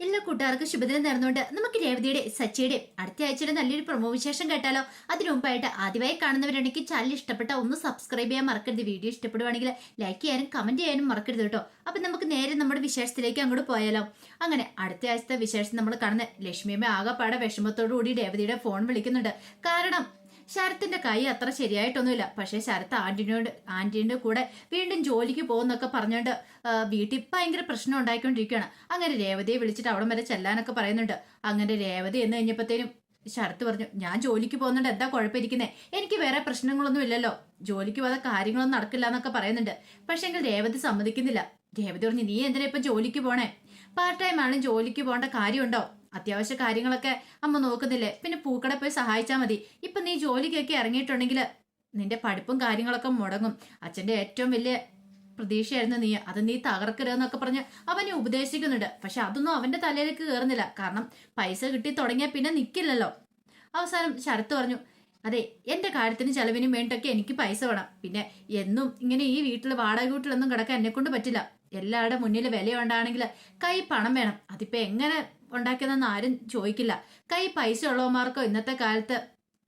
എല്ലാ കൂട്ടുകാർക്കും ശുഭദിനം നേർന്നുകൊണ്ട് നമുക്ക് രേവതിയുടെ സച്ചിയുടെ അടുത്ത ആഴ്ചയുടെ നല്ലൊരു പ്രൊമോ വിശേഷം കേട്ടാലോ? അതിനു മുമ്പായിട്ട് ആദ്യമായി കാണുന്നവരുണ്ടെങ്കിൽ ചാനൽ ഇഷ്ടപ്പെട്ട ഒന്ന് സബ്സ്ക്രൈബ് ചെയ്യാൻ മറക്കരുത്. വീഡിയോ ഇഷ്ടപ്പെടുവാണെങ്കിൽ ലൈക്ക് ചെയ്യാനും കമന്റ് ചെയ്യാനും മറക്കരുത് കേട്ടോ. അപ്പൊ നമുക്ക് നേരെ നമ്മുടെ വിശേഷത്തിലേക്ക് അങ്ങോട്ട് പോയാലോ. അങ്ങനെ അടുത്ത ആഴ്ചത്തെ വിശേഷം നമ്മൾ കാണുന്ന ലക്ഷ്മിയമ്മ ആകെപ്പാടെ വിഷമത്തോടു കൂടി രേവതിയുടെ ഫോൺ വിളിക്കുന്നുണ്ട്. കാരണം ശരത്തിന്റെ കൈ അത്ര ശരിയായിട്ടൊന്നുമില്ല. പക്ഷേ ശരത്ത് ആന്റിനോട് ആന്റിയുടെ കൂടെ വീണ്ടും ജോലിക്ക് പോകുന്നൊക്കെ പറഞ്ഞുകൊണ്ട് വീട്ടിൽ ഭയങ്കര പ്രശ്നം ഉണ്ടായിക്കൊണ്ടിരിക്കുകയാണ്. അങ്ങനെ രേവതിയെ വിളിച്ചിട്ട് അവിടം വരെ ചെല്ലാനൊക്കെ പറയുന്നുണ്ട്. അങ്ങനെ രേവതി എന്ന് കഴിഞ്ഞപ്പോഴത്തേനും ശരത്ത് പറഞ്ഞു ഞാൻ ജോലിക്ക് പോകുന്നുണ്ട്. എന്താ കുഴപ്പമിരിക്കുന്നേ? എനിക്ക് വേറെ പ്രശ്നങ്ങളൊന്നും ഇല്ലല്ലോ. ജോലിക്ക് പോകാതെ കാര്യങ്ങളൊന്നും നടക്കില്ല എന്നൊക്കെ പറയുന്നുണ്ട്. പക്ഷെ എങ്കിൽ രേവതി സമ്മതിക്കുന്നില്ല. രേവതി പറഞ്ഞു നീ എന്തിനാ ഇപ്പൊ ജോലിക്ക് പോണേ? പാർട്ട് ടൈം ആണ് ജോലിക്ക് പോകേണ്ട കാര്യമുണ്ടോ? അത്യാവശ്യ കാര്യങ്ങളൊക്കെ അമ്മ നോക്കുന്നില്ലേ? പിന്നെ പൂക്കട പോയി സഹായിച്ചാൽ മതി. ഇപ്പൊ നീ ജോലിക്കൊക്കെ ഇറങ്ങിയിട്ടുണ്ടെങ്കിൽ നിന്റെ പഠിപ്പും കാര്യങ്ങളൊക്കെ മുടങ്ങും. അച്ഛന്റെ ഏറ്റവും വലിയ പ്രതീക്ഷയായിരുന്നു നീ. അത് നീ തകർക്കരുതെന്നൊക്കെ പറഞ്ഞ് അവനെ ഉപദേശിക്കുന്നുണ്ട്. പക്ഷെ അതൊന്നും അവന്റെ തലയിലേക്ക് കയറുന്നില്ല കാരണം പൈസ കിട്ടി തുടങ്ങിയാൽ പിന്നെ നിൽക്കില്ലല്ലോ അവസാനം ശരത്ത് പറഞ്ഞു അതെ എന്റെ കാര്യത്തിന് ചെലവിനും വേണ്ടിയൊക്കെ എനിക്ക് പൈസ വേണം. പിന്നെ എന്നും ഇങ്ങനെ ഈ വീട്ടിൽ വാടക വീട്ടിലൊന്നും കിടക്കാൻ എന്നെ കൊണ്ട് പറ്റില്ല. എല്ലാവരുടെ മുന്നിൽ വില ഉണ്ടാണെങ്കിൽ കൈ പണം വേണം. അതിപ്പോൾ എങ്ങനെ ഉണ്ടാക്കിയതെന്ന് ആരും ചോദിക്കില്ല. കൈ പൈസ ഉള്ളവന്മാർക്കോ ഇന്നത്തെ കാലത്ത്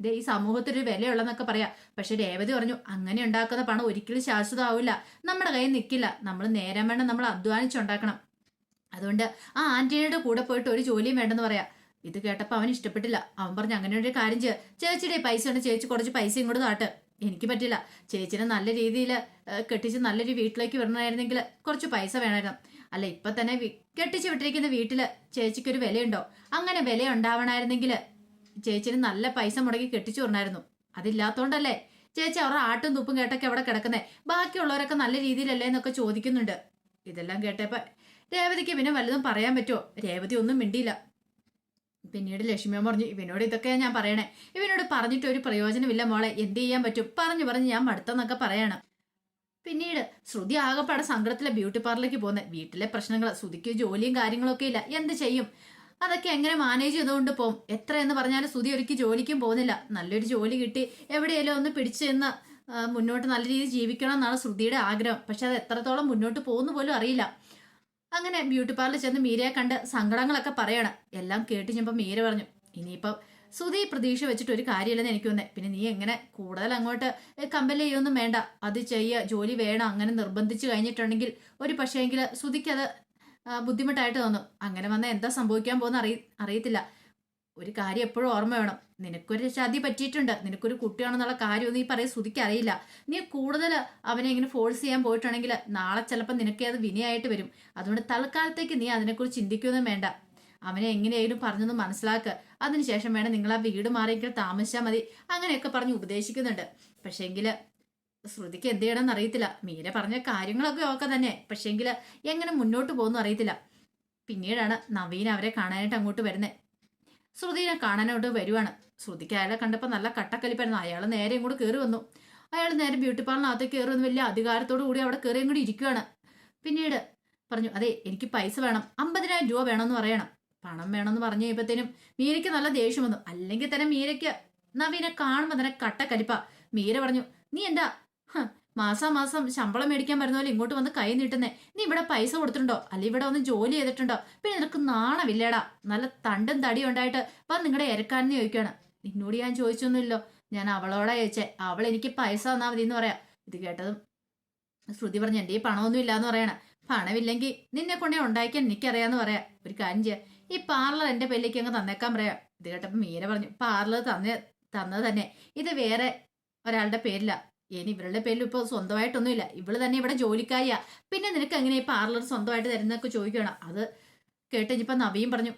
ഈ സമൂഹത്തിൽ ഒരു വിലയുള്ളതെന്നൊക്കെ പറയാം. പക്ഷെ രേവതി പറഞ്ഞു അങ്ങനെ ഉണ്ടാക്കുന്ന പണം ഒരിക്കലും ശാശ്വതമാവില്ല. നമ്മുടെ കയ്യിൽ നിൽക്കില്ല നമ്മൾ നേരം വേണം നമ്മൾ അധ്വാനിച്ചുണ്ടാക്കണം. അതുകൊണ്ട് ആ ആന്റണിയുടെ കൂടെ പോയിട്ട് ഒരു ജോലിയും വേണ്ടെന്ന് പറയാം. ഇത് കേട്ടപ്പോൾ അവൻ ഇഷ്ടപ്പെട്ടില്ല. അവൻ പറഞ്ഞു അങ്ങനെ ഒരു കാര്യം ചെയ്യ. ചേച്ചിയുടെ പൈസ ഉണ്ട്. ചേച്ചി കുറച്ച് പൈസ ഇങ്ങോട്ട് താട്ട് എനിക്ക് പറ്റില്ല. ചേച്ചിനെ നല്ല രീതിയിൽ കെട്ടിച്ച് നല്ലൊരു വീട്ടിലേക്ക് വരണമായിരുന്നെങ്കിൽ കുറച്ച് പൈസ വേണമായിരുന്നു. അല്ല ഇപ്പൊ തന്നെ കെട്ടിച്ചു വിട്ടിരിക്കുന്ന വീട്ടിൽ ചേച്ചിക്ക് ഒരു വിലയുണ്ടോ? അങ്ങനെ വില ഉണ്ടാവണമായിരുന്നെങ്കിൽ ചേച്ചിന് നല്ല പൈസ മുടക്കി കെട്ടിച്ചു വിടണമായിരുന്നു അതില്ലാത്തോണ്ടല്ലേ? ചേച്ചി അവരുടെ ആട്ടും തുപ്പും കേട്ടൊക്കെ അവിടെ കിടക്കുന്നേ? ബാക്കിയുള്ളവരൊക്കെ നല്ല രീതിയിലല്ലേ എന്നൊക്കെ ചോദിക്കുന്നുണ്ട്. ഇതെല്ലാം കേട്ടപ്പോ രേവതിക്ക് പിന്നെ വല്ലതും പറയാൻ പറ്റുമോ രേവതി ഒന്നും മിണ്ടിയില്ല. പിന്നീട് ലക്ഷ്മിയോ പറഞ്ഞു ഇവനോട് ഇതൊക്കെയാണ് ഞാൻ പറയണേ. ഇവനോട് പറഞ്ഞിട്ട് ഒരു പ്രയോജനമില്ല മോളെ. എന്ത് ചെയ്യാൻ പറ്റും? പറഞ്ഞു പറഞ്ഞ് ഞാൻ മടുത്തെന്നൊക്കെ പറയണം. പിന്നീട് ശ്രുതി ആകപ്പാടെ സങ്കടത്തിലെ ബ്യൂട്ടി പാർലറിലേക്ക് പോകുന്നത് വീട്ടിലെ പ്രശ്നങ്ങൾ ശ്രുതിക്ക് ജോലിയും കാര്യങ്ങളൊക്കെ ഇല്ല. എന്ത് ചെയ്യും? അതൊക്കെ എങ്ങനെ മാനേജ് ചെയ്തുകൊണ്ട് പോകും എത്ര എന്ന് പറഞ്ഞാലും ശ്രുതി ഒരിക്കൽ ജോലിക്കും പോകുന്നില്ല. നല്ലൊരു ജോലി കിട്ടി. എവിടെയെങ്കിലും ഒന്ന് പിടിച്ചു നിന്ന് മുന്നോട്ട് നല്ല രീതിയിൽ ജീവിക്കണം എന്നാണ് ശ്രുതിയുടെ ആഗ്രഹം. പക്ഷെ അത് എത്രത്തോളം മുന്നോട്ട് പോകുന്നു പോലും അറിയില്ല. അങ്ങനെ ബ്യൂട്ടി പാർലർ ചെന്ന് മീരയെ കണ്ട് സങ്കടങ്ങളൊക്കെ പറയണം. എല്ലാം കേട്ട് ചെയ്യുമ്പോൾ മീര പറഞ്ഞു ഇനിയിപ്പം സുധി പ്രതീക്ഷ വെച്ചിട്ട് ഒരു കാര്യമില്ലെന്ന് എനിക്ക് തോന്നുന്നത് പിന്നെ നീ എങ്ങനെ കൂടുതൽ അങ്ങോട്ട് കമ്പൽ ചെയ്യൊന്നും വേണ്ട. അത് ചെയ്യുക ജോലി വേണം അങ്ങനെ നിർബന്ധിച്ചു കഴിഞ്ഞിട്ടുണ്ടെങ്കിൽ ഒരു സുധിക്ക് അത് ബുദ്ധിമുട്ടായിട്ട് തോന്നും. അങ്ങനെ വന്നാൽ എന്താ സംഭവിക്കാൻ പോകുന്ന അറിയ അറിയത്തില്ല. ഒരു കാര്യം എപ്പോഴും ഓർമ്മ വേണം. നിനക്കൊരു ചതി പറ്റിയിട്ടുണ്ട്. നിനക്കൊരു കുട്ടിയാണെന്നുള്ള കാര്യം നീ പറയും ശ്രുതിക്ക് അറിയില്ല. നീ കൂടുതൽ അവനെ ഇങ്ങനെ ഫോഴ്സ് ചെയ്യാൻ പോയിട്ടുണ്ടെങ്കിൽ നാളെ ചിലപ്പോൾ നിനക്ക് അത് വിനയായിട്ട് വരും. അതുകൊണ്ട് തൽക്കാലത്തേക്ക് നീ അതിനെക്കുറിച്ച് ചിന്തിക്കുകയൊന്നും വേണ്ട. അവനെ എങ്ങനെയായാലും പറഞ്ഞൊന്ന് മനസ്സിലാക്കുക അതിനുശേഷം വേണം നിങ്ങൾ ആ വീട് മാറിയെങ്കിൽ താമസിച്ചാൽ മതി. അങ്ങനെയൊക്കെ പറഞ്ഞ് ഉപദേശിക്കുന്നുണ്ട്. പക്ഷേങ്കിൽ ശ്രുതിക്ക് എന്ത് ചെയ്യണമെന്ന് അറിയത്തില്ല. മീര പറഞ്ഞ കാര്യങ്ങളൊക്കെ ഒക്കെ തന്നെ. പക്ഷേങ്കിൽ എങ്ങനെ മുന്നോട്ട് പോകുന്നു അറിയത്തില്ല. പിന്നീടാണ് നവീൻ അവരെ കാണാനായിട്ട് അങ്ങോട്ട് വരുന്നത് ശ്രുതിനെ കാണാനായിട്ട് വരുവാണ്. ശ്രുതിക്ക് അയാളെ കണ്ടപ്പോൾ നല്ല കട്ടക്കലിപ്പായിരുന്നു. അയാൾ നേരെ ഇങ്ങോട്ട് കയറി വന്നു. അയാൾ നേരെ ബ്യൂട്ടി പാർലറിനകത്ത് കയറി വന്ന് വലിയ അധികാരത്തോടു കൂടി അവിടെ കയറി അങ്ങോട്ട് ഇരിക്കുവാണ്. പിന്നീട് പറഞ്ഞു അതെ എനിക്ക് പൈസ വേണം. അമ്പതിനായിരം രൂപ വേണമെന്ന് പറയണം. പണം വേണമെന്ന് പറഞ്ഞു കഴിയുമ്പോഴത്തേനും മീരയ്ക്ക് നല്ല ദേഷ്യം വന്നു. അല്ലെങ്കിൽ തന്നെ മീരയ്ക്ക് നവീനെ കാണുമ്പോൾ തന്നെ കട്ടക്കരിപ്പ മീര പറഞ്ഞു നീ എന്താ? മാസാ മാസം ശമ്പളം മേടിക്കാൻ വരുന്ന പോലെ ഇങ്ങോട്ട് വന്ന് കൈ നീട്ടുന്നേ. നീ ഇവിടെ പൈസ കൊടുത്തിട്ടുണ്ടോ? അല്ലെങ്കിൽ ഇവിടെ വന്ന് ജോലി ചെയ്തിട്ടുണ്ടോ? പിന്നെ നിനക്ക് നാണമില്ലേടാ. നല്ല തണ്ടും തടിയും ഉണ്ടായിട്ട് വന്ന് നിങ്ങളുടെ ഇരക്കാനെന്ന് ചോദിക്കുകയാണ് നിന്നോട് ഞാൻ ചോദിച്ചൊന്നുമില്ലോ. ഞാൻ അവളോടാ ചോദിച്ചേ. അവൾ എനിക്ക് പൈസ തന്നാ മതി എന്ന് പറയാം. ഇത് കേട്ടതും ശ്രുതി പറഞ്ഞു എന്റെ ഈ പണമൊന്നും ഇല്ലാന്ന് പറയണ. പണമില്ലെങ്കിൽ നിന്നെ കൊണ്ടേ ഉണ്ടാക്കിയാൽ എനിക്കറിയാന്ന് പറയാം. ഒരു കാര്യം ചെയ്യാം. ഈ പാർലർ എന്റെ പേരിലേക്ക് അങ്ങ് തന്നേക്കാൻ പറയാം. ഇത് കേട്ടപ്പോൾ മീര പറഞ്ഞു പാർലർ തന്നെ തന്നത് തന്നെ. ഇത് വേറെ ഒരാളുടെ പേരില്ല ഇനി ഇവരുടെ പേരിൽ ഇപ്പോൾ സ്വന്തമായിട്ടൊന്നുമില്ല. ഇവൾ തന്നെ ഇവിടെ ജോലിക്കാരിയാ. പിന്നെ നിനക്ക് എങ്ങനെ ഈ പാർലർ സ്വന്തമായിട്ട് തരുന്നൊക്കെ ചോദിക്കണം അത് കേട്ട് ഇനിയിപ്പോൾ നവിയും പറഞ്ഞു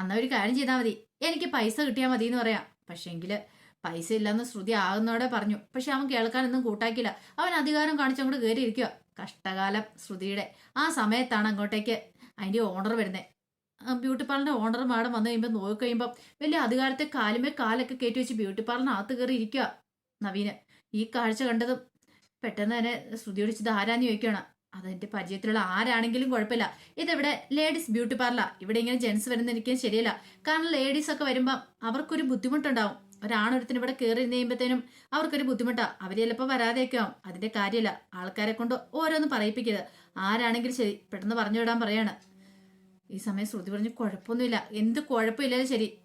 അന്ന ഒരു കാര്യം ചെയ്താൽ മതി. എനിക്ക് പൈസ കിട്ടിയാൽ മതി എന്ന് പറയാം. പക്ഷേങ്കിൽ പൈസ ഇല്ലെന്ന് ശ്രുതി ആകുന്നോടെ പറഞ്ഞു. പക്ഷെ അവൻ കേൾക്കാനൊന്നും കൂട്ടാക്കില്ല അവൻ അധികാരം കാണിച്ചങ്ങോട്ട് കയറിയിരിക്കുക കഷ്ടകാലം ശ്രുതിയുടെ. ആ സമയത്താണ് അങ്ങോട്ടേക്ക് അതിന്റെ ഓണർ വരുന്നത് ബ്യൂട്ടി പാർലറിന്റെ ഓണർ മാഡം വന്നു കഴിയുമ്പോൾ നോക്കി കഴിയുമ്പോൾ വലിയ അധികാരത്തെ കാലുമേ കാലൊക്കെ കയറ്റി വെച്ച് ബ്യൂട്ടി പാർലറിനകത്ത് കയറി ഇരിക്കുക നവീന്. ഈ കാഴ്ച കണ്ടതും പെട്ടെന്ന് തന്നെ ശ്രുതിയോട് ഇത് ആരാന്ന് ചോദിക്കുകയാണ് അതെന്റെ പരിചയത്തിലുള്ള ആരാണെങ്കിലും കുഴപ്പമില്ല. ഇതിവിടെ ലേഡീസ് ബ്യൂട്ടി പാർലർ ഇവിടെ ഇങ്ങനെ ജെൻസ് വരുന്ന എനിക്ക് ശരിയല്ല. കാരണം ലേഡീസ് ഒക്കെ വരുമ്പോൾ അവർക്കൊരു ബുദ്ധിമുട്ടുണ്ടാവും. ഒരാണൊരുത്തിന് ഇവിടെ കയറി കഴിയുമ്പോഴത്തേനും അവർക്കൊരു ബുദ്ധിമുട്ടാണ് അവർ ചിലപ്പോൾ വരാതെയൊക്കെ ആവും അതിന്റെ കാര്യമില്ല ആൾക്കാരെ കൊണ്ട് ഓരോന്ന് പറയിപ്പിക്കരുത്. ആരാണെങ്കിലും ശരി പെട്ടെന്ന് പറഞ്ഞു വിടാൻ പറയാണ്. ഈ സമയം ശ്രുതി പറഞ്ഞു കുഴപ്പമൊന്നുമില്ല. എന്ത് കുഴപ്പമില്ലാലും ശരി.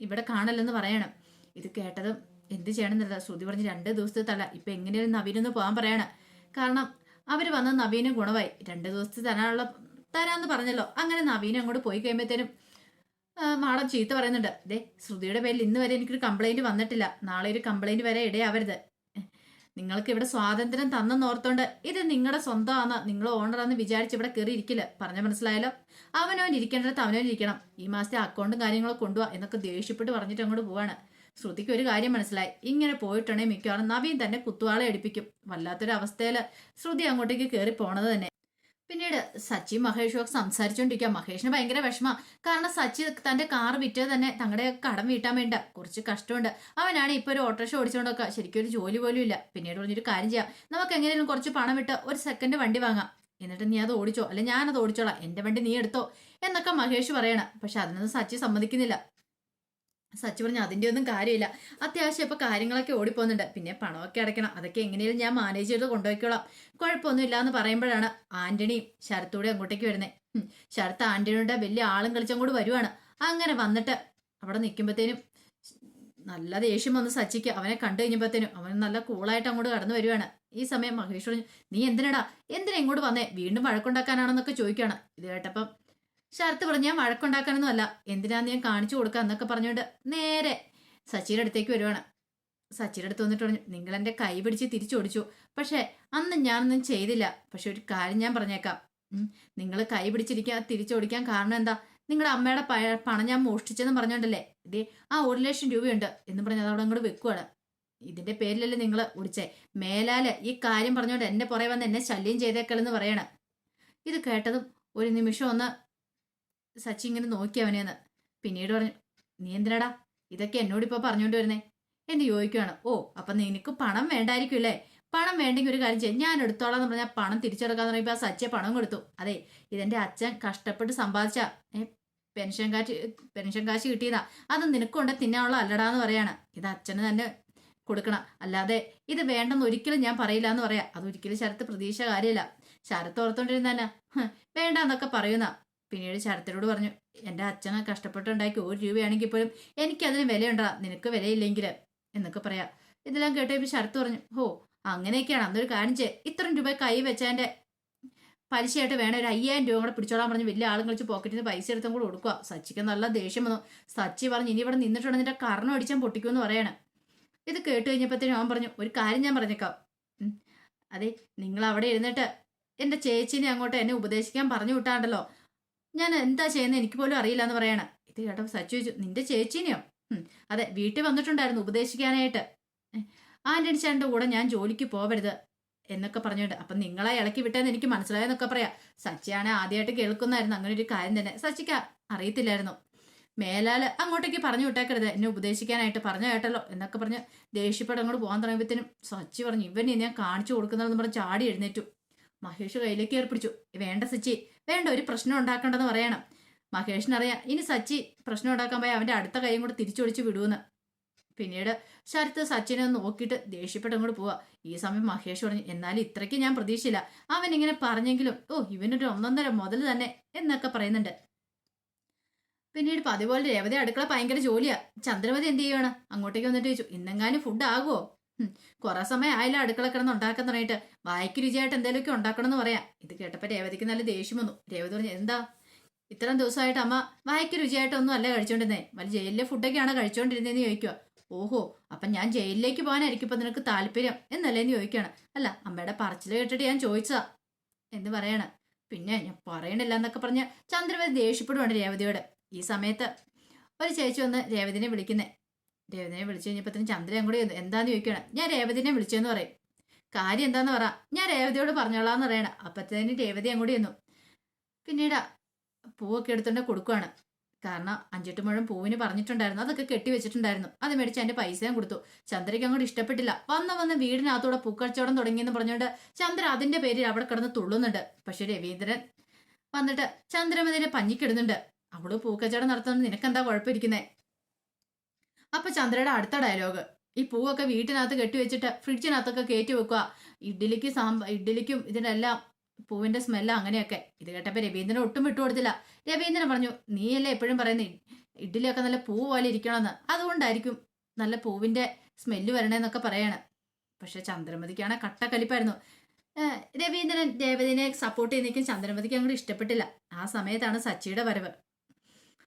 ഇവിടെ കാണല്ലെന്ന് പറയണം. ഇത് കേട്ടതും എന്ത് ചെയ്യണമെന്നില്ല ശ്രുതി പറഞ്ഞ് രണ്ട് ദിവസത്തെ തല. ഇപ്പൊ എങ്ങനെയൊരു നവീനൊന്ന് പോകാൻ പറയണം. കാരണം അവർ വന്ന നവീനും ഗുണമായി. രണ്ട് ദിവസത്തെ തരാനുള്ള തരാന്ന് പറഞ്ഞല്ലോ. അങ്ങനെ നവീൻ അങ്ങോട്ട് പോയി കഴിയുമ്പോഴത്തേനും മാളം ചീത്ത പറയുന്നുണ്ട്. ദേ ശ്രുതിയുടെ പേരിൽ ഇന്ന് വരെ എനിക്കൊരു കംപ്ലൈന്റ് വന്നിട്ടില്ല. നാളെ ഒരു കംപ്ലൈന്റ് വരെ ഇടയാവരുത്. നിങ്ങൾക്ക് ഇവിടെ സ്വാതന്ത്ര്യം തന്നെന്ന് ഓർത്തോണ്ട് ഇത് നിങ്ങളുടെ സ്വന്തമാണ് നിങ്ങൾ ഓണറാന്ന് വിചാരിച്ച് ഇവിടെ കയറി ഇരിക്കില്ല പറഞ്ഞ മനസ്സിലായാലോ അവനവൻ ഇരിക്കേണ്ടത് അവനവൻ ഇരിക്കണം. ഈ മാസത്തെ അക്കൗണ്ടും കാര്യങ്ങളും കൊണ്ടുപോവാ എന്നൊക്കെ ദേഷ്യപ്പെട്ട് പറഞ്ഞിട്ട് അങ്ങോട്ട് പോവാണ്. ശ്രുതിക്ക് ഒരു കാര്യം മനസ്സിലായി. ഇങ്ങനെ പോയിട്ടുണ്ടെങ്കിൽ മിക്കവാറും നവീൻ തന്നെ കുത്തുവാളെ അടിപ്പിക്കും വല്ലാത്തൊരു അവസ്ഥയിൽ ശ്രുതി അങ്ങോട്ടേക്ക് കയറി പോണത് തന്നെ. പിന്നീട് സച്ചി മഹേഷും ഒക്കെ സംസാരിച്ചുകൊണ്ടിരിക്കുക മഹേഷിന് ഭയങ്കര വിഷമ. കാരണം സച്ചി തന്റെ കാർ വിറ്റത് തന്നെ തങ്ങളുടെ കടം വീട്ടാൻ വേണ്ട കുറച്ച് കഷ്ടമുണ്ട്. അവനാണ് ഇപ്പൊ ഒരു ഓട്ടോറിക്ഷ ഓടിച്ചുകൊണ്ടൊക്കെ ശരിക്കും ഒരു ജോലി പോലും ഇല്ല. പിന്നീട് പറഞ്ഞൊരു കാര്യം ചെയ്യാം. നമുക്ക് എങ്ങനെയും കുറച്ച് പണം വിട്ട് ഒരു സെക്കൻഡ് വണ്ടി വാങ്ങാം. എന്നിട്ട് നീ അത് ഓടിച്ചോ. അല്ലെ ഞാനത് ഓടിച്ചോളാം. എന്റെ വണ്ടി നീ എടുത്തോ എന്നൊക്കെ മഹേഷ് പറയണം. പക്ഷെ അതിനൊന്നും സച്ചി സമ്മതിക്കുന്നില്ല. സച്ചി പറഞ്ഞു അതിന്റെ ഒന്നും കാര്യമില്ല. അത്യാവശ്യം ഇപ്പൊ കാര്യങ്ങളൊക്കെ ഓടിപ്പോകുന്നുണ്ട്. പിന്നെ പണമൊക്കെ അടയ്ക്കണം. അതൊക്കെ എങ്ങനെയും ഞാൻ മാനേജ് ചെയ്ത് കൊണ്ടുപോയിക്കോളാം. കുഴപ്പമൊന്നുമില്ല എന്ന് പറയുമ്പോഴാണ് ആന്റണിയും ശരത്തൂടെ അങ്ങോട്ടേക്ക് വരുന്നത് ശരത്ത് ആന്റണിയുടെ വലിയ ആളും കളിച്ചങ്ങോട്ട് വരുവാണ്. അങ്ങനെ വന്നിട്ട് അവിടെ നിൽക്കുമ്പോഴത്തേനും നല്ല ദേഷ്യം വന്ന് സച്ചിക്ക്. അവനെ കണ്ടു കഴിഞ്ഞപ്പോഴത്തേനും അവൻ നല്ല കൂളായിട്ട് അങ്ങോട്ട് കടന്നു വരുവാണ്. ഈ സമയം മഹേഷ് പറഞ്ഞു നീ എന്തിനടാ? എന്തിനാ ഇങ്ങോട്ട് വന്നേ? വീണ്ടും വഴക്കുണ്ടാക്കാനാണെന്നൊക്കെ ചോദിക്കുകയാണ്. ഇത് കേട്ടപ്പം ശരത്ത് പറഞ്ഞ ഞാൻ വഴക്കുണ്ടാക്കാനൊന്നും അല്ല. എന്തിനാന്ന് ഞാൻ കാണിച്ചു കൊടുക്കുക എന്നൊക്കെ പറഞ്ഞുകൊണ്ട് നേരെ സച്ചിയുടെ അടുത്തേക്ക് വരുവാണ്. സച്ചിയുടെ അടുത്ത് വന്നിട്ട് പറഞ്ഞു നിങ്ങൾ എന്റെ കൈ പിടിച്ച് തിരിച്ചോടിച്ചു പക്ഷേ അന്ന് ഞാനൊന്നും ചെയ്തില്ല. പക്ഷെ ഒരു കാര്യം ഞാൻ പറഞ്ഞേക്കാം. നിങ്ങൾ കൈ പിടിച്ചിരിക്കാൻ തിരിച്ചോടിക്കാൻ കാരണം എന്താ? നിങ്ങളുടെ അമ്മയുടെ പണം ഞാൻ മോഷ്ടിച്ചെന്ന് പറഞ്ഞോണ്ടല്ലേ? ഇതേ ആ ഒരു ലക്ഷം രൂപയുണ്ട് എന്ന് പറഞ്ഞ് അതവിടെ അങ്ങോട്ട് വെക്കുവാണ്. ഇതിന്റെ പേരിലല്ലേ നിങ്ങൾ ഓടിച്ചേ? മേലാൽ ഈ കാര്യം പറഞ്ഞുകൊണ്ട് എന്നെ പുറകെ വന്ന് എന്നെ ശല്യം ചെയ്തേക്കളെന്ന് പറയണം. ഇത് കേട്ടതും ഒരു നിമിഷം ഒന്ന് സച്ചി ഇങ്ങനെ നോക്കി അവനെന്ന് പിന്നീട് പറഞ്ഞു നീ എന്തിനടാ? ഇതൊക്കെ എന്നോട് ഇപ്പൊ പറഞ്ഞോണ്ട് വരുന്നേ? എന്ന് ചോദിക്കുവാണ്. ഓ അപ്പൊ നിനക്ക് പണം വേണ്ടായിരിക്കും അല്ലേ? പണം വേണ്ടെങ്കിൽ ഒരു കാര്യം ചെയ്യാം. ഞാൻ എടുത്തോളാം എന്ന് പറഞ്ഞാൽ പണം തിരിച്ചെടുക്കാന്ന് പറയുമ്പോൾ ആ സച്ചിയെ പണം കൊടുത്തു. അതെ ഇതെന്റെ അച്ഛൻ കഷ്ടപ്പെട്ട് സമ്പാദിച്ച പെൻഷൻ കാശ് പെൻഷൻ കാശ് കിട്ടിയതാ. അത് നിനക്കൊണ്ട് തിന്നാനുള്ള അല്ലടാന്ന് പറയാണ്. ഇത് അച്ഛന് തന്നെ കൊടുക്കണം. അല്ലാതെ ഇത് വേണ്ടെന്ന് ഒരിക്കലും ഞാൻ പറയില്ല എന്ന് പറയാം. അതൊരിക്കലും ശരത്ത് പ്രതീക്ഷ കാര്യമില്ല ശരത്ത് ഓർത്തോണ്ടിരുന്ന വേണ്ട എന്നൊക്കെ പറയുന്ന പിന്നീട് ശരത്തിനോട് പറഞ്ഞു എന്റെ അച്ഛനെ കഷ്ടപ്പെട്ടുണ്ടാക്കി ഒരു രൂപയാണെങ്കിൽ പോലും എനിക്കതിന് വിലയുണ്ടാ നിനക്ക് വിലയില്ലെങ്കിൽ എന്നൊക്കെ പറയാം. ഇതെല്ലാം കേട്ടപ്പോൾ ശരത്ത് പറഞ്ഞു ഹോ അങ്ങനെയൊക്കെയാണ്. അന്നൊരു ചെയ്യ്. ഇത്രയും രൂപ കൈ വെച്ചതിന്റെ പലിശയായിട്ട് വേണം ഒരു അയ്യായിരം രൂപ കൂടെ പിടിച്ചോളാൻ പറഞ്ഞ് വലിയ ആളും കളിച്ച് പോക്കറ്റിൽ നിന്ന് പൈസ എടുത്തും കൂടെ കൊടുക്കുക. സച്ചിക്ക് നല്ല ദേഷ്യം വന്നു. സച്ചി പറഞ്ഞു ഇനി ഇവിടെ നിന്നിട്ടുണ്ട് നിന്റെ കർണം അടിച്ചാൽ പൊട്ടിക്കുമെന്ന് പറയാണ്. ഇത് കേട്ട് കഴിഞ്ഞപ്പോഴത്തേനും അവൻ പറഞ്ഞു ഒരു കാര്യം ഞാൻ പറഞ്ഞേക്കാം. അതെ നിങ്ങൾ അവിടെ ഇരുന്നിട്ട് എന്റെ ചേച്ചീനെ അങ്ങോട്ട് എന്നെ ഉപദേശിക്കാൻ പറഞ്ഞു വിട്ടാണ്ടല്ലോ. ഞാൻ എന്താ ചെയ്യുന്നത് എനിക്ക് പോലും അറിയില്ല എന്ന് പറയാണ്. ഇത് കേട്ടപ്പോൾ സച്ചു ചോദിച്ചു നിന്റെ ചേച്ചീനെയോ? അതെ വീട്ടിൽ വന്നിട്ടുണ്ടായിരുന്നു ഉപദേശിക്കാനായിട്ട്. ആന്റണി ചേട്ടന്റെ കൂടെ ഞാൻ ജോലിക്ക് പോവരുത് എന്നൊക്കെ പറഞ്ഞുകൊണ്ട് അപ്പം നിങ്ങളെ ഇളക്കി വിട്ടെന്ന് എനിക്ക് മനസ്സിലായെന്നൊക്കെ പറയാം. സച്ചിയാണ് ആദ്യമായിട്ട് കേൾക്കുന്നതായിരുന്നു അങ്ങനെ ഒരു കാര്യം തന്നെ. സച്ചിക്ക് അറിയത്തില്ലായിരുന്നു. മേലാൽ അങ്ങോട്ടേക്ക് പറഞ്ഞു വിട്ടേക്കരുത് എന്നെ ഉപദേശിക്കാനായിട്ട് പറഞ്ഞു കേട്ടല്ലോ എന്നൊക്കെ പറഞ്ഞ് ദേഷ്യപ്പെട്ട് അങ്ങോട്ട് പോകാൻ തുടങ്ങിയപ്പോഴത്തേനും സച്ചി പറഞ്ഞു ഇവൻ ഞാൻ കാണിച്ചു കൊടുക്കുന്നതെന്ന് പറഞ്ഞ് ചാടി എഴുന്നേറ്റു. മഹേഷ് കയ്യിലേക്ക് ഏർപ്പിടിച്ചു. വേണ്ട സച്ചി വേണ്ട ഒരു പ്രശ്നം ഉണ്ടാക്കേണ്ടെന്ന് പറയണം. മഹേഷിനറിയാം ഇനി സച്ചി പ്രശ്നം ഉണ്ടാക്കാൻ പോയാൽ അവന്റെ അടുത്ത കൈയും കൂടെ തിരിച്ചൊടിച്ച് വിടുമെന്ന് പിന്നീട് ശരത്ത് സച്ചിനെ നോക്കിയിട്ട് ദേഷ്യപ്പെട്ട് അങ്ങോട്ട് പോവാ. ഈ സമയം മഹേഷ് പറഞ്ഞു എന്നാലും ഇത്രയ്ക്ക് ഞാൻ പ്രതീക്ഷയില്ല അവൻ ഇങ്ങനെ പറഞ്ഞെങ്കിലും ഓ ഇവനൊരു ഒന്നൊന്നര മുതൽ തന്നെ എന്നൊക്കെ പറയുന്നുണ്ട്. പിന്നീട് പതിപോലെ രേവതി അടുക്കള ഭയങ്കര ജോലിയാ. ചന്ദ്രമതി എന്ത് ചെയ്യുവാണ്? അങ്ങോട്ടേക്ക് വന്നിട്ട് ചോദിച്ചു ഇന്നെങ്ങാനും ഫുഡ് ആകുമോ കുറെ സമയം ആയില്ല അടുക്കള കിടന്ന് ഉണ്ടാക്കാൻ തുടങ്ങിയിട്ട്. വായിക്ക് രുചിയായിട്ട് എന്തെങ്കിലുമൊക്കെ ഉണ്ടാക്കണം എന്ന് പറയാം. ഇത് കേട്ടപ്പോൾ രേവതിക്ക് നല്ല ദേഷ്യം വന്നു. രേവതി പറഞ്ഞു എന്താ? ഇത്രയും ദിവസമായിട്ട് അമ്മ വായിക്ക് രുചിയായിട്ടൊന്നും അല്ല കഴിച്ചോണ്ടിരുന്നേ. വല്ല ജയിലിലെ ഫുഡൊക്കെയാണ് കഴിച്ചോണ്ടിരുന്നതെന്ന് ചോദിക്കുക ഓഹോ അപ്പം ഞാൻ ജയിലിലേക്ക് പോകാനായിരിക്കും ഇപ്പം നിനക്ക് താല്പര്യം എന്നല്ലേന്ന് ചോദിക്കുകയാണ് അല്ല അമ്മയുടെ പറച്ചിൽ കേട്ടിട്ട് ഞാൻ ചോദിച്ചതാ. എന്ന് പറയാണ്? പിന്നെ ഞാൻ പറയണില്ല എന്നൊക്കെ പറഞ്ഞ് ചന്ദ്രവതി ദേഷ്യപ്പെടുവാണ് രേവതിയോട്. ഈ സമയത്ത് ഒരു ചേച്ചി വന്ന് രേവതിനെ വിളിക്കുന്നേ. രേവതിനെ വിളിച്ചു കഴിഞ്ഞപ്പോഴത്തേനും ചന്ദ്രൻ കൂടി. എന്താന്ന് ചോദിക്കണം ഞാൻ രേവതിനെ വിളിച്ചെന്ന് പറയും. കാര്യം എന്താന്ന് പറ. ഞാൻ രേവതിയോട് പറഞ്ഞോളാന്ന് പറയണം. അപ്പത്തേനും രേവതി അങ്ങോട്ട് ചെന്നു. പിന്നീട് പൂവൊക്കെ എടുത്തുകൊണ്ട് കൊടുക്കുവാണ്. കാരണം അഞ്ചെട്ട് മുഴം പൂവിന് പറഞ്ഞിട്ടുണ്ടായിരുന്നു. അതൊക്കെ കെട്ടി വെച്ചിട്ടുണ്ടായിരുന്നു. അത് മേടിച്ച് അതിന്റെ പൈസയും കൊടുത്തു. ചന്ദ്രയ്ക്ക് അങ്ങോട്ട് ഇഷ്ടപ്പെട്ടില്ല. വന്ന വന്ന് വീടിനകത്തൂടെ പൂക്കച്ചവടം തുടങ്ങിയെന്ന് പറഞ്ഞുകൊണ്ട് ചന്ദ്ര അതിന്റെ പേരിൽ അവിടെ കിടന്ന് തുള്ളുന്നുണ്ട്. പക്ഷെ രവീന്ദ്രൻ വന്നിട്ട് ചന്ദ്രമതിനെ പഞ്ഞിക്കിടുന്നുണ്ട്. അവൾ പൂക്കച്ചവടം നടത്തുന്നത് നിനക്കെന്താ കുഴപ്പമിരിക്കുന്നേ? അപ്പൊ ചന്ദ്രയുടെ അടുത്ത ഡയലോഗ് ഈ പൂവൊക്കെ വീട്ടിനകത്ത് കെട്ടിവെച്ചിട്ട് ഫ്രിഡ്ജിനകത്തൊക്കെ കയറ്റി വെക്കുക. ഇഡ്ഡലിക്ക് സാമ്പ ഇഡ്ഡലിക്കും ഇതിനെല്ലാം പൂവിന്റെ സ്മെല്ല് അങ്ങനെയൊക്കെ. ഇത് കേട്ടപ്പോൾ രവീന്ദ്രൻ ഒട്ടും വിട്ടുകൊടുത്തില്ല രവീന്ദ്രൻ പറഞ്ഞു നീയല്ലേ എപ്പോഴും പറയുന്നേ ഇഡ്ഡലിയൊക്കെ നല്ല പൂ പോലെ ഇരിക്കണമെന്ന്. അതുകൊണ്ടായിരിക്കും നല്ല പൂവിന്റെ സ്മെല്ല് വരണേന്നൊക്കെ പറയാണ്. പക്ഷെ ചന്ദ്രമതിക്കാണ് കട്ടക്കലിപ്പായിരുന്നു. കലിപ്പായിരുന്നു രവീന്ദ്രൻ ദേവതിനെ സപ്പോർട്ട് ചെയ്ത് നിൽക്കും ചന്ദ്രമതിക്ക് അങ്ങോട്ട് ഇഷ്ടപ്പെട്ടില്ല. ആ സമയത്താണ് സച്ചിയുടെ വരവ്.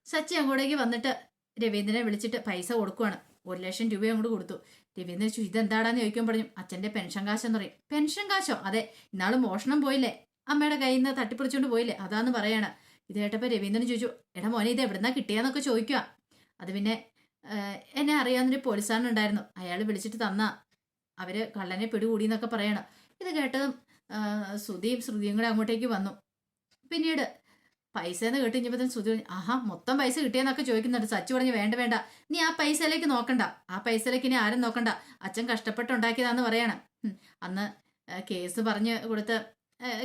സച്ചി അങ്ങോട്ടേക്ക് വന്നിട്ട് രവീന്ദ്രനെ വിളിച്ചിട്ട് പൈസ കൊടുക്കുവാണ്. ഒരു ലക്ഷം രൂപ അങ്ങോട്ട് കൊടുത്തു. രവീന്ദ്രൻ ചോദിച്ചു ഇതെന്താടാന്ന് ചോദിക്കാൻ പറഞ്ഞു അച്ഛന്റെ പെൻഷൻ കാശെന്ന് പറയും. പെൻഷൻ കാശോ? അതെ ഇന്നാൾ മോഷണം പോയില്ലേ. അമ്മയുടെ കയ്യിൽ നിന്ന് തട്ടിപ്പിടിച്ചോണ്ട് പോയില്ലേ? അതാന്ന് പറയാണ്. ഇത് കേട്ടപ്പോൾ രവീന്ദ്രൻ ചോദിച്ചു എടാ മോനെ ഇത് എവിടുന്നാ കിട്ടിയാന്നൊക്കെ ചോദിക്കുക അത് പിന്നെ എന്നെ അറിയാവുന്നൊരു പോലീസുകാരനുണ്ടായിരുന്നു അയാൾ വിളിച്ചിട്ട് തന്ന. അവർ കള്ളനെ പിടികൂടി എന്നൊക്കെ പറയണം. ഇത് കേട്ടതും ശ്രുതിയും ശ്രുതിയും കൂടെ അങ്ങോട്ടേക്ക് വന്നു. പിന്നീട് പൈസ എന്ന് കേട്ട് കഴിഞ്ഞപ്പോൾ പറഞ്ഞു ആഹാ മൊത്തം പൈസ കിട്ടിയെന്നൊക്കെ ചോദിക്കുന്നുണ്ട്. സച്ചു പറഞ്ഞു വേണ്ട വേണ്ട. നീ ആ പൈസയിലേക്ക് നോക്കണ്ട. ആ പൈസയിലേക്ക് ഇനി ആരും നോക്കണ്ട. അച്ഛൻ കഷ്ടപ്പെട്ടുണ്ടാക്കിയതാന്ന് പറയാണ്. അന്ന് കേസ് പറഞ്ഞ് കൊടുത്ത്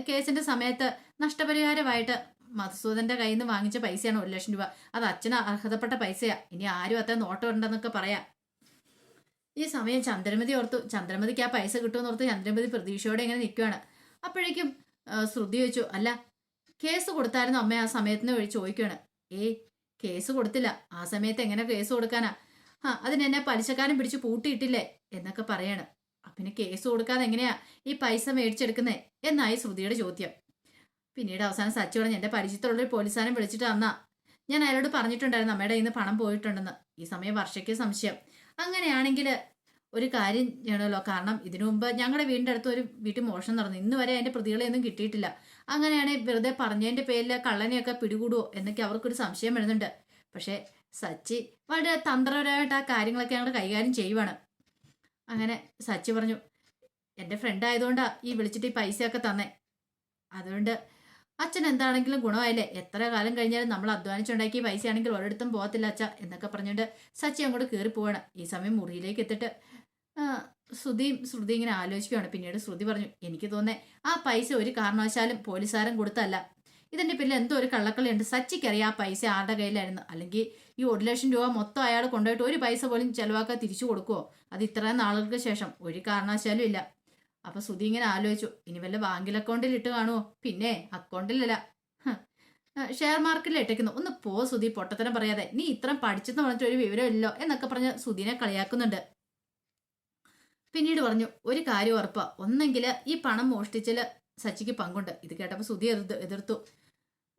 കേസിന്റെ സമയത്ത് നഷ്ടപരിഹാരമായിട്ട് മധുസൂദന്റെ കയ്യിൽ നിന്ന് വാങ്ങിച്ച പൈസയാണ് ഒരു ലക്ഷം രൂപ. അത് അച്ഛന് അർഹതപ്പെട്ട പൈസയാ. ഇനി ആരും അത്ര നോട്ട് ഉണ്ടെന്നൊക്കെ പറയാം. ഈ സമയം ചന്ദ്രമതി ഓർത്തു. ചന്ദ്രമതിക്ക് ആ പൈസ കിട്ടുമെന്ന് ഓർത്ത് ചന്ദ്രമതി പ്രതീക്ഷയോടെ ഇങ്ങനെ നിൽക്കുകയാണ് അപ്പോഴേക്കും ശ്രുതി വെച്ചു അല്ല കേസ് കൊടുത്തായിരുന്നു അമ്മ ആ സമയത്തിന് വഴി ചോദിക്കുകയാണ്. ഏയ് കേസ് കൊടുത്തില്ല. ആ സമയത്ത് എങ്ങനെ കേസ് കൊടുക്കാനാ? ആ അതിനെന്നെ പലിശക്കാരൻ പിടിച്ച് പൂട്ടിയിട്ടില്ലേ? എന്നൊക്കെ പറയാണ്. പിന്നെ കേസ് കൊടുക്കാതെ എങ്ങനെയാ ഈ പൈസ മേടിച്ചെടുക്കുന്നേ? എന്നായി ശ്രുതിയുടെ ചോദ്യം. പിന്നീട് അവസാനം സച്ചു എന്റെ പരിചയത്തിലുള്ള ഒരു പോലീസുകാരൻ വിളിച്ചിട്ട് തന്നാ. ഞാൻ അയാളോട് പറഞ്ഞിട്ടുണ്ടായിരുന്നു അമ്മയുടെ ഇന്ന് പണം പോയിട്ടുണ്ടെന്ന്. ഈ സമയം വർഷയ്ക്ക് സംശയം. അങ്ങനെയാണെങ്കിൽ ഒരു കാര്യം ചെയ്യണമല്ലോ. കാരണം ഇതിനു മുമ്പ് ഞങ്ങളുടെ വീടിന്റെ അടുത്ത് ഒരു വീട്ടിൽ മോഷണം നടന്നു. ഇന്ന് വരെ അതിന്റെ പ്രതികളെയൊന്നും കിട്ടിയിട്ടില്ല. അങ്ങനെയാണെങ്കിൽ വെറുതെ പറഞ്ഞതിന്റെ പേരിൽ കള്ളനെയൊക്കെ പിടികൂടുവോ എന്നൊക്കെ അവർക്കൊരു സംശയം വരുന്നുണ്ട്. പക്ഷേ സച്ചി വളരെ തന്ത്രപരമായിട്ട് ആ കാര്യങ്ങളൊക്കെ ഞങ്ങൾ കൈകാര്യം ചെയ്യുവാണ്. അങ്ങനെ സച്ചി പറഞ്ഞു എന്റെ ഫ്രണ്ട് ആയതുകൊണ്ടാ ഈ വിളിച്ചിട്ട് ഈ പൈസയൊക്കെ തന്നെ. അതുകൊണ്ട് അച്ഛൻ എന്താണെങ്കിലും ഗുണമായില്ലേ? എത്ര കാലം കഴിഞ്ഞാലും നമ്മൾ അധ്വാനിച്ചുണ്ടാക്കിയ പൈസയാണെങ്കിൽ ഒരിടത്തും പോകത്തില്ല അച്ഛ എന്നൊക്കെ പറഞ്ഞുകൊണ്ട് സച്ചി അങ്ങോട്ട് കയറി പോവാണ് ഈ സമയം മുറിയിലേക്ക് എത്തിയിട്ട് ആ, ശ്രുതിയും ശ്രുതി ഇങ്ങനെ ആലോചിക്കുകയാണ് പിന്നീട് ശ്രുതി പറഞ്ഞു എനിക്ക് തോന്നേ ആ പൈസ ഒരു കാരണവശാലും പോലീസുകാരൻ കൊടുത്തല്ല ഇതിന്റെ പിന്നിൽ എന്തോ ഒരു കള്ളക്കളിയുണ്ട്. സച്ചിക്കറിയാം ആ പൈസ ആരുടെ കയ്യിലായിരുന്നു. അല്ലെങ്കിൽ ഈ ഒരു ലക്ഷം രൂപ മൊത്തം അയാൾ കൊണ്ടുപോയിട്ട് ഒരു പൈസ പോലും ചെലവാക്കാൻ തിരിച്ചു കൊടുക്കുമോ അത് ഇത്രയും നാളുകൾക്ക് ശേഷം. ഒരു കാരണവശാലും ഇല്ല. അപ്പൊ ശ്രുതി ഇങ്ങനെ ആലോചിച്ചു ഇനി വല്ല ബാങ്കിൽ അക്കൗണ്ടിൽ ഇട്ട് കാണുമോ പിന്നെ അക്കൗണ്ടിലല്ല ഷെയർ മാർക്കറ്റിൽ ഇട്ടേക്കുന്നു. ഒന്ന് പോ സുധി പൊട്ടത്തരം പറയാതെ. നീ ഇത്രയും പഠിച്ചെന്ന് പറഞ്ഞിട്ട് ഒരു വിവരമില്ലല്ലോ എന്നൊക്കെ പറഞ്ഞ് സുധീനെ കളിയാക്കുന്നുണ്ട്. പിന്നീട് പറഞ്ഞു ഒരു കാര്യം ഉറപ്പാ. ഒന്നെങ്കിൽ ഈ പണം മോഷ്ടിച്ചിൽ സച്ചിക്ക് പങ്കുണ്ട്. ഇത് കേട്ടപ്പോൾ സുധി എതിർത്ത്.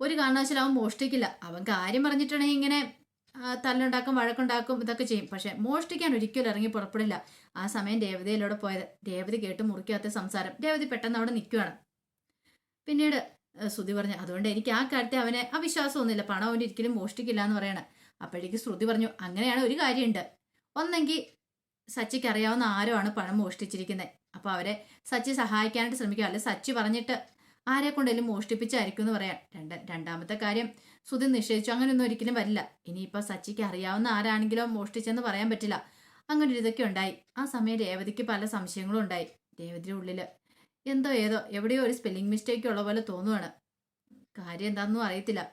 ഒരു കാരണവശാലും അവൻ മോഷ്ടിക്കില്ല. അവൻ കാര്യം പറഞ്ഞിട്ടുണ്ടെങ്കിൽ ഇങ്ങനെ തല്ലുണ്ടാക്കും വഴക്കുണ്ടാക്കും ഇതൊക്കെ ചെയ്യും. പക്ഷെ മോഷ്ടിക്കാൻ ഒരിക്കലും ഇറങ്ങി പുറപ്പെടില്ല. ആ സമയം രേവതിയിലൂടെ പോയത്. രേവതി കേട്ട് മുറിക്കാത്ത സംസാരം. രേവതി പെട്ടെന്ന് അവിടെ നിൽക്കുകയാണ്. പിന്നീട് ശ്രുതി പറഞ്ഞു അതുകൊണ്ട് എനിക്ക് ആ കാര്യത്തെ അവനെ അവിശ്വാസമൊന്നുമില്ല. പണം അവൻ ഒരിക്കലും മോഷ്ടിക്കില്ല എന്ന് പറയണേ. അപ്പോഴേക്ക് ശ്രുതി പറഞ്ഞു അങ്ങനെയാണ് ഒരു കാര്യമുണ്ട്. ഒന്നെങ്കിൽ സച്ചിക്ക് അറിയാവുന്ന ആരോ ആണ് പണം മോഷ്ടിച്ചിരിക്കുന്നത് അപ്പോൾ അവരെ സച്ചി സഹായിക്കാനായിട്ട് ശ്രമിക്കുക അല്ലെ സച്ചി പറഞ്ഞിട്ട് ആരെ കൊണ്ടെങ്കിലും മോഷ്ടിപ്പിച്ചായിരിക്കും എന്ന് പറയാം. രണ്ട് രണ്ടാമത്തെ കാര്യം സുധി നിഷേധിച്ചു അങ്ങനെയൊന്നും ഒരിക്കലും വരില്ല. ഇനിയിപ്പോ സച്ചിക്ക് അറിയാവുന്ന ആരാണെങ്കിലും മോഷ്ടിച്ചെന്ന് പറയാൻ പറ്റില്ല. അങ്ങനെ ഒരു ഇതൊക്കെ ഉണ്ടായി. ആ സമയം രേവതിക്ക് പല സംശയങ്ങളും ഉണ്ടായി. രേവതിയുടെ ഉള്ളിൽ എന്തോ ഏതോ എവിടെയോ ഒരു സ്പെല്ലിംഗ് മിസ്റ്റേക്ക് ഉള്ള പോലെ തോന്നുവാണ്. കാര്യം എന്താണെന്നും അറിയത്തില്ല.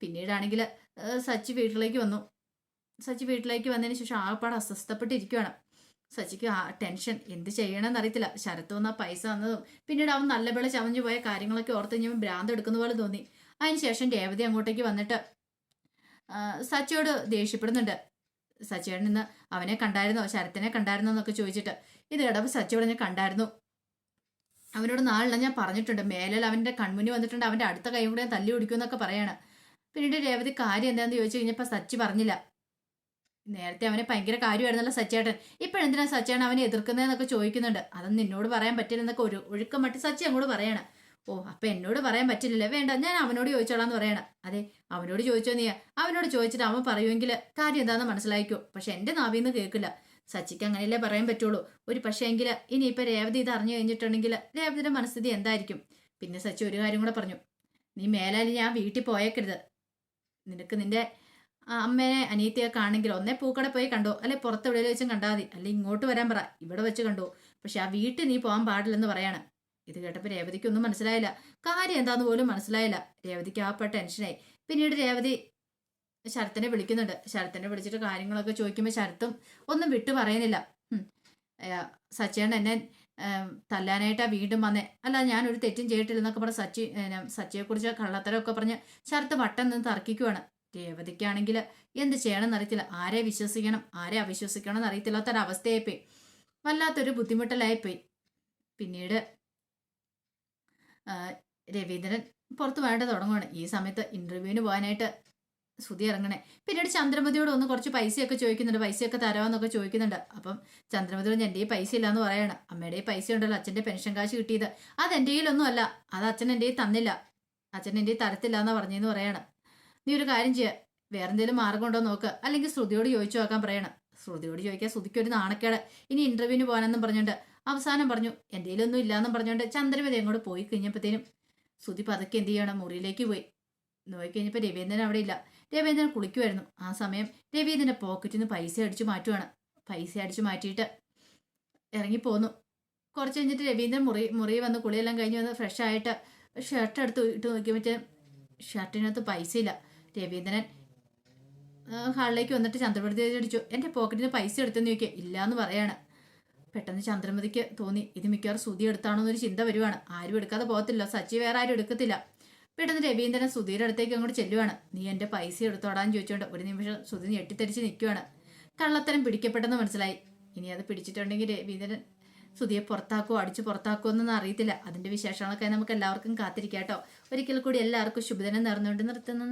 പിന്നീടാണെങ്കിൽ സച്ചി വീട്ടിലേക്ക് വന്നു. സച്ചി വീട്ടിലേക്ക് വന്നതിന് ശേഷം ആകപ്പാട് അസ്വസ്ഥപ്പെട്ടിരിക്കുകയാണ് സച്ചിക്ക് ആ ടെൻഷൻ എന്ത് ചെയ്യണമെന്ന് അറിയത്തില്ല ശരത്ത് വന്ന പൈസ വന്നതും പിന്നീട് അവൻ നല്ല വിള ചവഞ്ഞു പോയ കാര്യങ്ങളൊക്കെ ഓർത്ത് കഴിഞ്ഞാൽ ഭ്രാന്ത് എടുക്കുന്ന പോലെ തോന്നി. അതിനുശേഷം രേവതി അങ്ങോട്ടേക്ക് വന്നിട്ട് സച്ചിയോട് ദേഷ്യപ്പെടുന്നുണ്ട്. സച്ചിയോട് നിന്ന് അവനെ കണ്ടായിരുന്നോ? ശരത്തിനെ കണ്ടായിരുന്നോ എന്നൊക്കെ ചോദിച്ചിട്ട്. ഇത് കേട്ടപ്പോൾ സച്ചിയോട് ഞാൻ കണ്ടായിരുന്നു. അവനോട് നാളെ ഞാൻ പറഞ്ഞിട്ടുണ്ട്. മേലിൽ അവന്റെ കൺമുന്നിൽ വന്നിട്ടുണ്ട്. അവന്റെ അടുത്ത കൈ കൂടെ തല്ലി ഓടിക്കുമെന്നൊക്കെ പറയാണ്. പിന്നീട് രേവതി കാര്യം എന്താണെന്ന് ചോദിച്ചു കഴിഞ്ഞപ്പോൾ സച്ചി പറഞ്ഞില്ല. നേരത്തെ അവനെ ഭയങ്കര കാര്യമായിരുന്നല്ലോ സച്ചേട്ടൻ ഇപ്പോഴെന്തിനാ സച്ചേട്ടൻ അവനെ എതിർക്കുന്നതെന്നൊക്കെ ചോദിക്കുന്നുണ്ട്. അതൊന്നും നിന്നോട് പറയാൻ പറ്റില്ലെന്നൊക്കെ ഒരു ഒഴുക്കം മട്ടി സച്ചി അങ്ങോട്ട് പറയണം. ഓ അപ്പൊ എന്നോട് പറയാൻ പറ്റില്ലല്ലേ? വേണ്ട ഞാൻ അവനോട് ചോദിച്ചോളാന്ന് പറയണം. അതെ അവനോട് ചോദിച്ചോ നീ അവനോട് ചോദിച്ചിട്ട് അവൻ പറയുമെങ്കിൽ കാര്യം എന്താണെന്ന് മനസ്സിലായിക്കോ? പക്ഷെ എന്റെ നാവിന്ന് കേൾക്കില്ല. സച്ചിക്ക് അങ്ങനെയല്ലേ പറയാൻ പറ്റുള്ളൂ. ഒരു പക്ഷേ എങ്കിൽ ഇനിയിപ്പോൾ രേവതി ഇത് അറിഞ്ഞു കഴിഞ്ഞിട്ടുണ്ടെങ്കിൽ രേവതിയുടെ മനസ്ഥിതി എന്തായിരിക്കും? പിന്നെ സച്ചി ഒരു കാര്യം കൂടെ പറഞ്ഞു. നീ മേലാൽ ഞാൻ വീട്ടിൽ പോയേക്കരുത്. നിനക്ക് നിന്റെ അമ്മേനെ അനിയത്തിയൊക്കെ ആണെങ്കിൽ ഒന്നേ പൂക്കട പോയി കണ്ടോ? അല്ലെ പുറത്ത് എവിടെയെങ്കിലും വെച്ചും കണ്ടാൽ മതി. അല്ലെ ഇങ്ങോട്ട് വരാൻ പറ. ഇവിടെ വെച്ച് കണ്ടോ. പക്ഷെ ആ വീട്ടിൽ നീ പോകാൻ പാടില്ലെന്ന് പറയാണ്. ഇത് കേട്ടപ്പോൾ രേവതിക്ക് ഒന്നും മനസ്സിലായില്ല. കാര്യം എന്താന്ന് പോലും മനസ്സിലായില്ല. രേവതിക്ക് ആ ടെൻഷനായി. പിന്നീട് രേവതി ശരത്തിനെ വിളിക്കുന്നുണ്ട്. ശരത്തിനെ വിളിച്ചിട്ട് കാര്യങ്ങളൊക്കെ ചോദിക്കുമ്പോൾ ശരത്തും ഒന്നും വിട്ടു പറയുന്നില്ല. സച്ചേൺ എന്നെ തല്ലാനായിട്ടാ വീണ്ടും വന്നേ. അല്ല ഞാനൊരു തെറ്റും ചെയ്തിട്ടില്ലെന്നൊക്കെ പറഞ്ഞ് സച്ചി സച്ചിയെക്കുറിച്ച് കള്ളത്തരമൊക്കെ പറഞ്ഞ് ശരത്ത് വട്ടം നിന്ന് തർക്കിക്കുവാണ്. രേവതിക്കാണെങ്കിൽ എന്ത് ചെയ്യണമെന്ന് അറിയത്തില്ല ആരെ വിശ്വസിക്കണം? ആരെ അവിശ്വസിക്കണം എന്ന് അറിയത്തില്ലാത്തൊരവസ്ഥയായിപ്പോയി. വല്ലാത്തൊരു ബുദ്ധിമുട്ടലായിപ്പോയി. പിന്നീട് രവീന്ദ്രൻ പുറത്ത് വേണ്ട തുടങ്ങുകയാണ് ഈ സമയത്ത് ഇന്റർവ്യൂവിന് പോകാനായിട്ട് ശ്രുതി ഇറങ്ങണേ. പിന്നീട് ചന്ദ്രമതിയോട് ഒന്ന് കുറച്ച് പൈസയൊക്കെ ചോദിക്കുന്നുണ്ട്. പൈസയൊക്കെ തരാമെന്നൊക്കെ ചോദിക്കുന്നുണ്ട്. അപ്പം ചന്ദ്രമതിയോട് എന്റെ ഈ പൈസ ഇല്ലാന്ന് പറയാണ്. അമ്മയുടെ ഈ പൈസ ഉണ്ടല്ലോ. അച്ഛന്റെ പെൻഷൻ കാശ് കിട്ടിയത്. അത് എന്റെ കയ്യിലൊന്നും അല്ല അത് അച്ഛൻ എന്റെ കയ്യിൽ തന്നില്ല. അച്ഛൻ എന്റെ കയ്യിൽ തരത്തില്ല എന്ന് പറഞ്ഞെന്ന് പറയാണ്. നീ ഒരു കാര്യം ചെയ്യുക വേറെ എന്തെങ്കിലും മാർഗം ഉണ്ടോ നോക്ക്. അല്ലെങ്കിൽ ശ്രുതിയോട് ചോദിച്ചു നോക്കാൻ പറയണം. ശ്രുതിയോട് ചോദിക്കാൻ ശ്രുതിക്ക് ഒരു നാണക്കേട്. ഇനി ഇന്റർവ്യൂവിന് പോകാനെന്നും പറഞ്ഞുകൊണ്ട് അവസാനം പറഞ്ഞു എന്തെങ്കിലും ഒന്നും ഇല്ലാന്നും പറഞ്ഞുകൊണ്ട് ചന്ദ്രമതി അങ്ങോട്ട് പോയി കഴിഞ്ഞപ്പോഴത്തേനും ശ്രുതി പതുക്കെ എന്ത് ചെയ്യണം? മുറിയിലേക്ക് പോയി. നോക്കി കഴിഞ്ഞപ്പോൾ രവീന്ദ്രൻ അവിടെ ഇല്ല. രവീന്ദ്രൻ കുളിക്കുമായിരുന്നു ആ സമയം രവീന്ദ്രന്റെ പോക്കറ്റിൽ നിന്ന് പൈസ അടിച്ചു മാറ്റുവാണ്. പൈസ അടിച്ചു മാറ്റിയിട്ട് ഇറങ്ങിപ്പോന്നു കുറച്ച് കഴിഞ്ഞിട്ട് രവീന്ദ്രൻ മുറി മുറി വന്ന് കുളിയെല്ലാം കഴിഞ്ഞ് വന്ന് ഫ്രഷ് ആയിട്ട് ഷർട്ട് എടുത്ത് ഇട്ട് നോക്കിയപ്പോഴത്തേനും ഷർട്ടിനകത്ത് പൈസ ഇല്ല. രവീന്ദ്രൻ. ഹാളിലേക്ക് വന്നിട്ട് ചന്ദ്രമതി അടിച്ചു എന്റെ പോക്കറ്റിൽ പൈസ എടുത്തെന്ന് ചോദിക്കുക ഇല്ല എന്ന് പറയാണ്. പെട്ടെന്ന് ചന്ദ്രമതിക്ക് തോന്നി ഇത് മിക്കവാറും സുധി എടുത്താണോ എന്നൊരു ചിന്ത വരുവാണ്. ആരും എടുക്കാതെ പോകത്തില്ല സച്ചി വേറെ ആരും എടുക്കത്തില്ല. പെട്ടെന്ന് രവീന്ദ്രൻ സുധീരുടെ അടുത്തേക്ക് അങ്ങോട്ട് ചെല്ലുവാണ്. നീ എന്റെ പൈസ എടുത്തോടാന്ന് ചോദിച്ചുകൊണ്ട് ഒരു നിമിഷം സുധി ഞെട്ടിത്തെരിച്ച് നിൽക്കുവാണ് കള്ളത്തരം പിടിക്കപ്പെട്ടെന്ന് മനസ്സിലായി. ഇനി അത് പിടിച്ചിട്ടുണ്ടെങ്കിൽ രവീന്ദ്രൻ സുധിയെ പുറത്താക്കുമോ അടിച്ച് പുറത്താക്കുമോ എന്നൊന്നും അറിയത്തില്ല. അതിന്റെ വിശേഷങ്ങളൊക്കെ നമുക്ക് എല്ലാവർക്കും കാത്തിരിക്കാം കേട്ടോ ഒരിക്കൽ കൂടി എല്ലാവർക്കും ശുഭദിനം നേർന്നുകൊണ്ട് നിർത്തുന്നു.